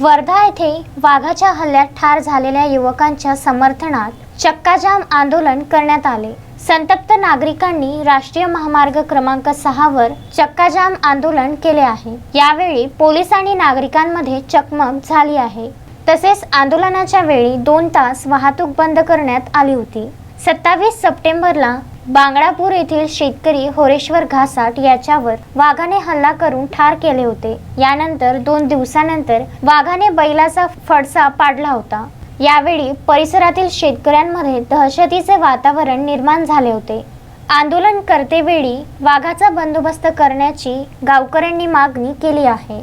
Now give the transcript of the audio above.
वर्धा येथे वाघाच्या हल्ल्यात ठार झालेल्या युवकांच्या समर्थनात चक्काजाम आंदोलन करण्यात आले. संतप्त नागरिकांनी राष्ट्रीय महामार्ग क्रमांक सहावर चक्काजाम आंदोलन केले आहे. यावेळी पोलीस आणि नागरिकांमध्ये चकमक झाली आहे. तसेच आंदोलनाच्या वेळी दोन तास वाहतूक बंद करण्यात आली होती. सत्तावीस सप्टेंबरला बांगडापूर येथील शेतकरी होरेश्वर घासाट याच्यावर वाघाने हल्ला करून ठार केले होते. यानंतर दोन दिवसानंतर वाघाने बैलाचा फडसा पाडला होता. यावेळी परिसरातील शेतकऱ्यांमध्ये दहशतीचे वातावरण निर्माण झाले होते. आंदोलन करतेवेळी वाघाचा बंदोबस्त करण्याची गावकऱ्यांनी मागणी केली आहे.